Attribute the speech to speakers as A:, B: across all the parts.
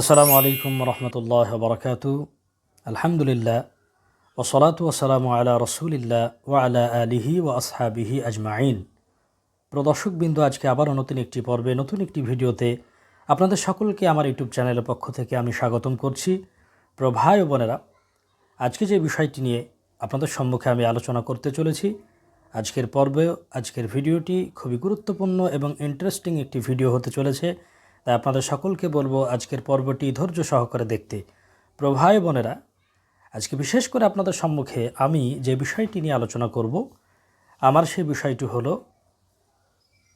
A: আসসালামু আলাইকুম রহমতুল্লাহ বরকাতু। আলহামদুলিল্লাহ ওসলাত ওসালামু আলা রসুলিল্লাহ ও আলা আলিহি ও আসহাবিহি আজমাইন। প্রদর্শক বিন্দু আজকে আবারও নতুন একটি পর্বে, নতুন একটি ভিডিওতে আপনাদের সকলকে আমার ইউটিউব চ্যানেলের পক্ষ থেকে আমি স্বাগতম করছি। প্র ভাই ও বোনেরা, আজকে যে বিষয়টি নিয়ে আপনাদের সম্মুখে আমি আলোচনা করতে চলেছি, আজকের পর্বে, আজকের ভিডিওটি খুবই গুরুত্বপূর্ণ এবং ইন্টারেস্টিং একটি ভিডিও হতে চলেছে। তাই আপনাদের সকলকে বলব আজকের পর্বটি ধৈর্য সহকারে দেখতে। প্রভায় বোনেরা, আজকে বিশেষ করে আপনাদের সম্মুখে আমি যে বিষয়টি নিয়ে আলোচনা করব, আমার সেই বিষয়টি হলো,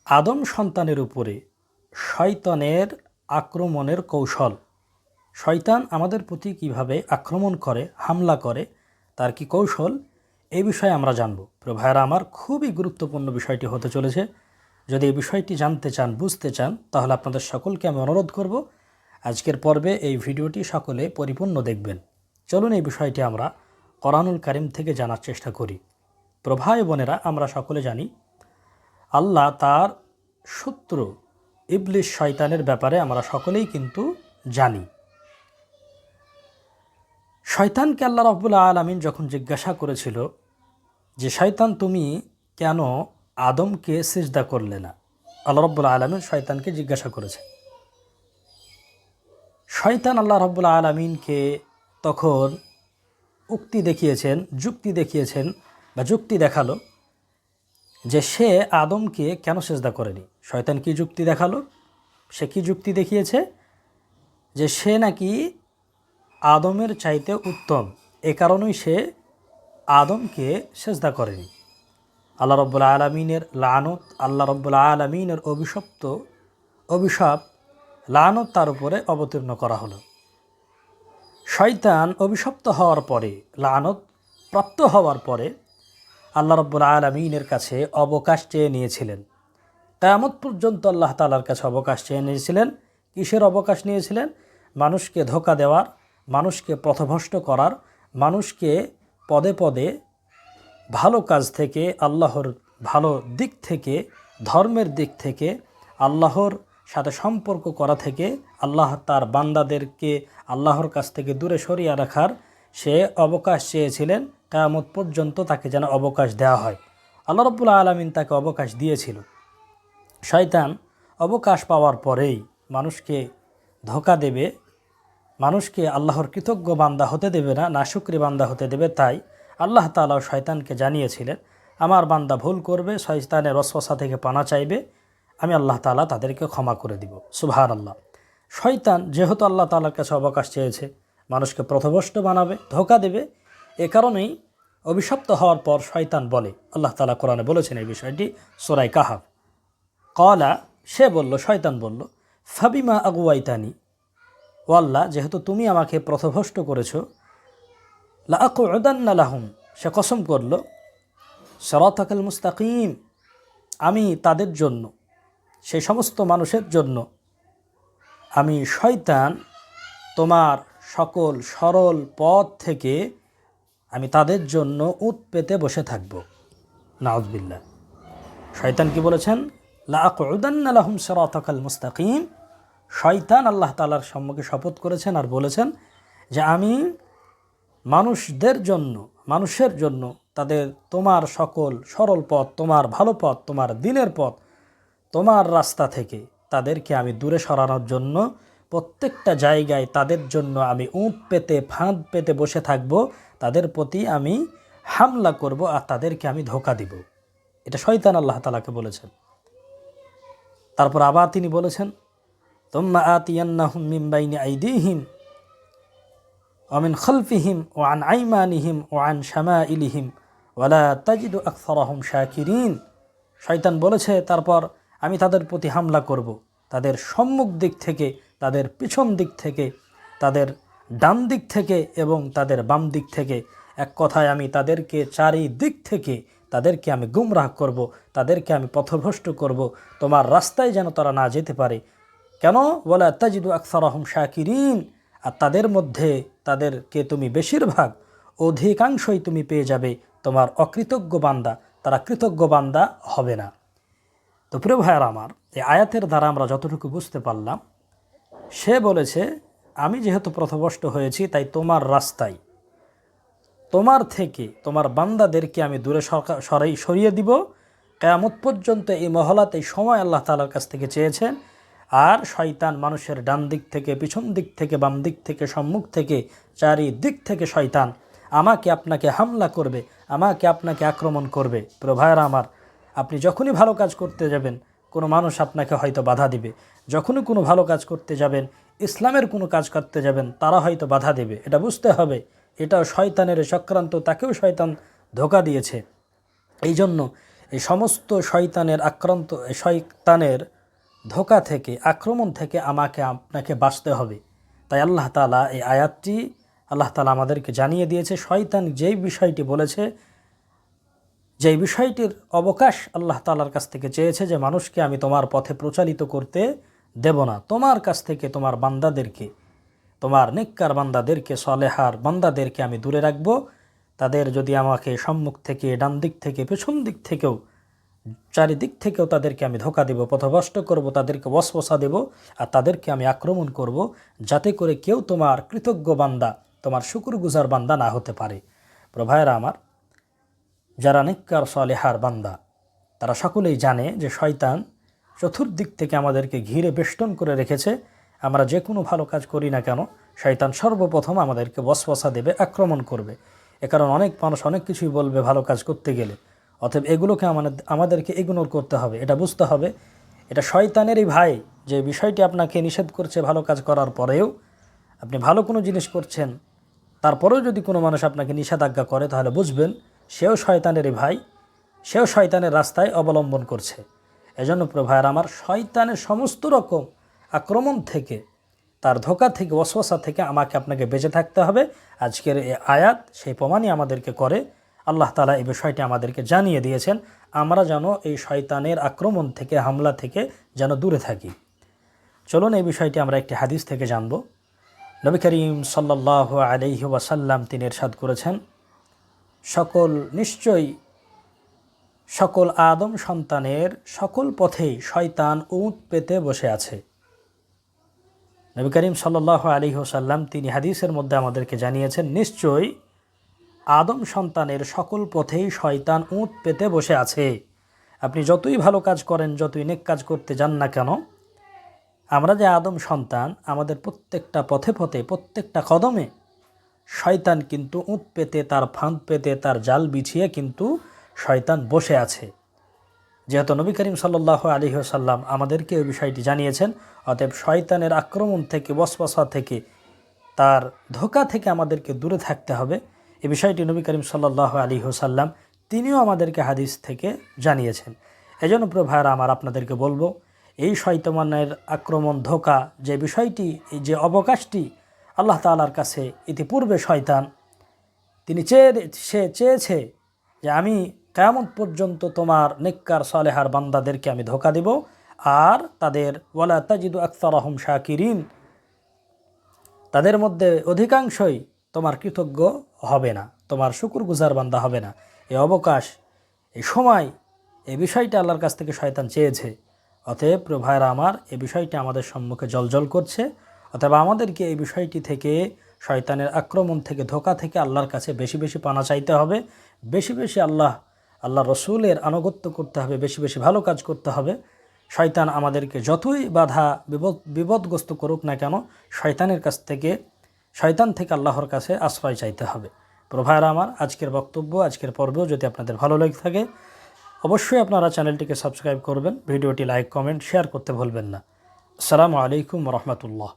A: আদম সন্তানের উপরে শয়তানের আক্রমণের কৌশল। শয়তান আমাদের প্রতি কীভাবে আক্রমণ করে, হামলা করে, তার কি কৌশল এই বিষয়ে আমরা জানব। প্রভায়রা আমার খুবই গুরুত্বপূর্ণ বিষয়টি হতে চলেছে। যদি এই বিষয়টি জানতে চান, বুঝতে চান, তাহলে আপনাদের সকলকে আমি অনুরোধ করব আজকের পর্বে এই ভিডিওটি সকলে পরিপূর্ণ দেখবেন। চলুন এই বিষয়টি আমরা করানুল কারিম থেকে জানার চেষ্টা করি। প্রভায় বোনেরা, আমরা সকলে জানি, আল্লাহ তার শত্রু ইবলিশ শয়তানের ব্যাপারে আমরা সকলেই কিন্তু জানি। শয়তানকে আল্লাহ রব্বুল্লা আলমিন যখন জিজ্ঞাসা করেছিল যে, শয়তান, তুমি কেন আদমকে সিজদা করলে না। আল্লাহ রব্বুল আলমিন শয়তানকে জিজ্ঞাসা করেছে। শয়তান আল্লাহ রব্বুল্লা আলমিনকে তখন উক্তি দেখিয়েছেন, যুক্তি দেখিয়েছেন বা যুক্তি দেখাল যে সে আদমকে কেন সেজদা করেনি। শয়তান কি যুক্তি দেখাল? সে কি যুক্তি দেখিয়েছে? যে সে নাকি আদমের চাইতে উত্তম। এ কারণেই সে আদমকে সেজদা করেনি। আল্লাহ রব্বুল্লা আলমিনের লানত, আল্লাহ রব্বুল্লা আলমিনের অভিশপ্ত অভিশাপ, লানত তার উপরে অবতীর্ণ করা হলো। শয়তান অভিশপ্ত হওয়ার পরে, লানত প্রাপ্ত হওয়ার পরে আল্লাহ রব্বুল আলমিনের কাছে অবকাশ চেয়ে নিয়েছিলেন। কেয়ামত পর্যন্ত আল্লাহ তালার কাছে অবকাশ চেয়ে নিয়েছিলেন। কিসের অবকাশ নিয়েছিলেন? মানুষকে ধোকা দেওয়ার, মানুষকে পথভ্রষ্ট করার, মানুষকে পদে পদে ভালো কাজ থেকে, আল্লাহর ভালো দিক থেকে, ধর্মের দিক থেকে, আল্লাহর সাথে সম্পর্ক করা থেকে, আল্লাহ তার বান্দাদেরকে আল্লাহর কাছ থেকে দূরে সরিয়ে রাখার সে অবকাশ চেয়েছিলেন। কেয়ামত পর্যন্ত তাকে যেন অবকাশ দেওয়া হয়। আল্লাহ রব্বুল আলমিন তাকে অবকাশ দিয়েছিল। শয়তান অবকাশ পাওয়ার পরেই মানুষকে ধোকা দেবে, মানুষকে আল্লাহর কৃতজ্ঞ বান্দা হতে দেবে না, নাশুক্রি বান্দা হতে দেবে। তাই আল্লাহ তালাও শয়তানকে জানিয়েছিলেন, আমার বান্দা ভুল করবে, শয়তানের রসবসা থেকে পানা চাইবে, আমি আল্লাহ তালা তাদেরকে ক্ষমা করে দিব। সুভান আল্লাহ শয়তান যেহেতু আল্লাহ তালার কাছে অবকাশ চেয়েছে, মানুষকে প্রথভষ্ট বানাবে, ধোকা দেবে, এ কারণেই অভিশপ্ত হওয়ার পর শয়তান বলে, আল্লাহ তালা কোরআনে বলেছেন এই বিষয়টি সোরাই কাহাব কলা সে বলল, শয়তান বলল, ফাবিমা আগুয়াইতানি ও আল্লাহ যেহেতু তুমি আমাকে প্রথভষ্ট করেছ লাহুম। সে কসম করল, সরাতাকাল মুস্তাকিম, আমি তাদের জন্য, সেই সমস্ত মানুষের জন্য, আমি শয়তান তোমার সকল সরল পথ থেকে আমি তাদের জন্য উৎ পেতে বসে থাকব। নাউদ্বিল্লা শয়তান কি বলেছেন? লাহুম সরাতাকাল মুস্তাকিম। শয়তান আল্লাহ তালার সম্মুখে শপথ করেছেন আর বলেছেন যে, আমি মানুষদের জন্য, মানুষের জন্য তাদের তোমার সকল সরল পথ, তোমার ভালো পথ, তোমার দিনের পথ, তোমার রাস্তা থেকে তাদেরকে আমি দূরে সরানোর জন্য প্রত্যেকটা জায়গায় তাদের জন্য আমি উঁট পেতে, ফাঁদ পেতে বসে থাকব। তাদের প্রতি আমি হামলা করব আর তাদেরকে আমি ধোকা দিব। এটা শয়তান আল্লাহ তালাকে বলেছেন। তারপর আবার তিনি বলেছেন, তোম্মা আতিয়ান্নাহুম মিম্বাইনি আইদিহিম। অমিন খলফিহিম ও আন আইমানিহিম ও আন শামা ইলিহিম ওয়ালা তাজিদু আকসরহম শাকিরিন শয়তান বলেছে, তারপর আমি তাদের প্রতি হামলা করব। তাদের সম্মুখ দিক থেকে, তাদের পিছন দিক থেকে, তাদের ডান দিক থেকে এবং তাদের বাম দিক থেকে এক কথায় আমি তাদেরকে চারিদিক থেকে, তাদেরকে আমি গুমরাহ করব। তাদেরকে আমি পথভ্রষ্ট করব। তোমার রাস্তায় যেন তারা না যেতে পারে কেন বলে তাজিদু আকসরহম শাকিরিন আর তাদের মধ্যে তাদেরকে তুমি বেশিরভাগ অধিকাংশই তুমি পেয়ে যাবে তোমার অকৃতজ্ঞ বান্দা। তারা কৃতজ্ঞ বান্দা হবে না। তো প্রিয় ভাইয়ার আমার, এই আয়াতের দ্বারা আমরা যতটুকু বুঝতে পারলাম, সে বলেছে, আমি যেহেতু প্রথভষ্ট হয়েছি, তাই তোমার রাস্তায়, তোমার থেকে তোমার বান্দাদেরকে আমি দূরে সরাই, সরিয়ে দিব। কেয়ামত পর্যন্ত এই মহলাতে সময় আল্লাহ তালার কাছ থেকে চেয়েছেন আর শয়তান মানুষের ডান দিক থেকে, পিছন দিক থেকে, বাম দিক থেকে, সম্মুখ থেকে, চারিদিক থেকে শয়তান আমাকে আপনাকে হামলা করবে, আমাকে আপনাকে আক্রমণ করবে। প্রভায়রা আমার, আপনি যখনই ভালো কাজ করতে যাবেন, কোনো মানুষ আপনাকে হয়তো বাধা দিবে। যখনই কোনো ভালো কাজ করতে যাবেন, ইসলামের কোনো কাজ করতে যাবেন, তারা হয়তো বাধা দেবে। এটা বুঝতে হবে। এটাও শয়তানের চক্রান্ত, তাকেও শয়তান ধোকা দিয়েছে। এই জন্য এই সমস্ত শয়তানের আক্রান্ত, শয়তানের ধোকা থেকে, আক্রমণ থেকে আমাকে, আপনাকে বাঁচতে হবে। তাই আল্লাহ তালা এই আয়াতটি, আল্লাহ তালা আমাদেরকে জানিয়ে দিয়েছে, শয়তান যেই বিষয়টি বলেছে, যেই বিষয়টির অবকাশ আল্লাহ তালার কাছ থেকে চেয়েছে যে, মানুষকে আমি তোমার পথে প্রচালিত করতে দেব না। তোমার কাছ থেকে তোমার বান্দাদেরকে, তোমার নিক্কার বান্দাদেরকে, সলেহার বান্দাদেরকে আমি দূরে রাখব। তাদের যদি আমাকে সম্মুখ থেকে ডান দিক থেকে পেছন দিক থেকেও চারিদিক থেকেও তাদেরকে আমি ধোকা দেব, পথভ্রষ্ট করব, তাদেরকে বসবসা দেব আর তাদেরকে আমি আক্রমণ করব যাতে করে কেউ তোমার কৃতজ্ঞ বান্দা, তোমার শুকুরগুজার বান্দা না হতে পারে। প্রভায়রা আমার, যারা নিক্কার, সলেহার বান্দা, তারা সকলেই জানে যে শয়তান চতুর্দিক থেকে আমাদেরকে ঘিরে বেষ্টন করে রেখেছে। আমরা যে কোনো ভালো কাজ করি না কেন, শয়তান সর্বপ্রথম আমাদেরকে বসবসা দেবে, আক্রমণ করবে। এ কারণ অনেক মানুষ অনেক কিছুই বলবে ভালো কাজ করতে গেলে। অতএব এগুলোকে আমাদের, আমাদেরকে ইগনোর করতে হবে। এটা বুঝতে হবে। এটা শয়তানেরই ভাই যে বিষয়টি আপনাকে নিষেধ করছে ভালো কাজ করার পরেও। আপনি ভালো কোনো জিনিস করছেন, তারপরেও যদি কোনো মানুষ আপনাকে নিষেধাজ্ঞা করে, তাহলে বুঝবেন সেও শয়তানেরই ভাই, সেও শয়তানের রাস্তায় অবলম্বন করছে। এজন্য প্রভায়ের আমার, শয়তানের সমস্ত রকম আক্রমণ থেকে, তার ধোকা থেকে অশ্বাসা থেকে আমাকে আপনাকে বেঁচে থাকতে হবে। আজকের এই আয়াত সেই প্রমাণই আমাদেরকে করে। আল্লাহ তালা এই বিষয়টি আমাদেরকে জানিয়ে দিয়েছেন, আমরা যেন এই শয়তানের আক্রমণ থেকে, হামলা থেকে যেন দূরে থাকি। চলুন এই বিষয়টি আমরা একটি হাদিস থেকে জানব। নবী করিম সাল্লাহ আলহি ওয়াসাল্লাম তিনি এরশাদ করেছেন, সকল, নিশ্চয়ই সকল আদম সন্তানের সকল পথেই শয়তান উঁত পেতে বসে আছে। নবী করিম সাল্লাহ আলী ওসাল্লাম তিনি হাদিসের মধ্যে আমাদেরকে জানিয়েছেন, নিশ্চয়ই আদম সন্তানের সকল পথেই শয়তান উঁত পেতে বসে আছে। আপনি যতই ভালো কাজ করেন, যতই নেক কাজ করতে যান না কেন, আমরা যে আদম সন্তান, আমাদের প্রত্যেকটা পথে পথে, প্রত্যেকটা কদমে শয়তান কিন্তু উঁত পেতে, তার ফাঁদ পেতে, তার জাল বিছিয়ে কিন্তু শয়তান বসে আছে। যেহেতু নবী করিম সাল্লাহ আলী সাল্লাম আমাদেরকে ওই বিষয়টি জানিয়েছেন, অতএব শয়তানের আক্রমণ থেকে, বসবসা থেকে, তার ধোকা থেকে আমাদেরকে দূরে থাকতে হবে। এই বিষয়টি নবী করিম সাল্লাহ আলী হোসাল্লাম তিনিও আমাদেরকে হাদিস থেকে জানিয়েছেন। এজন্য প্রিয় ভাইরা আমার আপনাদেরকে বলব, এই শয়তমানের আক্রমণ, ধোকা, যে বিষয়টি এই যে অবকাশটি আল্লাহ তালার কাছে ইতিপূর্বে শয়তান তিনি চেয়ে সে চেয়েছে যে আমি কেমন পর্যন্ত তোমার নিক্কার, সালেহার বান্দাদেরকে আমি ধোকা দেব আর তাদের, ওয়ালা তাজিদু আক্তার আহম শাকিরিন, তাদের মধ্যে অধিকাংশই তোমার কৃতজ্ঞ হবে না, তোমার শুকুর গুজার বান্দা হবে না। এ অবকাশ এই সময়, এ বিষয়টা আল্লাহর কাছ থেকে শয়তান চেয়েছে। অতএব প্রিয় ভাইরা আমার, এ বিষয়টি আমাদের সম্মুখে জলজল করছে। অথবা আমাদেরকে এই বিষয়টি থেকে, শয়তানের আক্রমণ থেকে, ধোকা থেকে আল্লাহর কাছে বেশি বেশি পানা চাইতে হবে। বেশি বেশি আল্লাহ আল্লাহ রসুলের আনুগত্য করতে হবে, বেশি বেশি ভালো কাজ করতে হবে। শয়তান আমাদেরকে যতই বাধা, বিপদ, বিপদগ্রস্ত করুক না কেন, শয়তানের কাছ থেকে শয়তান থেকে আল্লাহর কাছে আশ্রয় চাইতে হবে। প্রভায়রা আমার, আজকের বক্তব্য, আজকের পর্বেও যদি আপনাদের ভালো লেগে থাকে, অবশ্যই আপনারা চ্যানেলটিকে সাবস্ক্রাইব করবেন, ভিডিওটি লাইক, কমেন্ট, শেয়ার করতে ভুলবেন না। আসসালামু আলাইকুম রহমতুল্লাহ।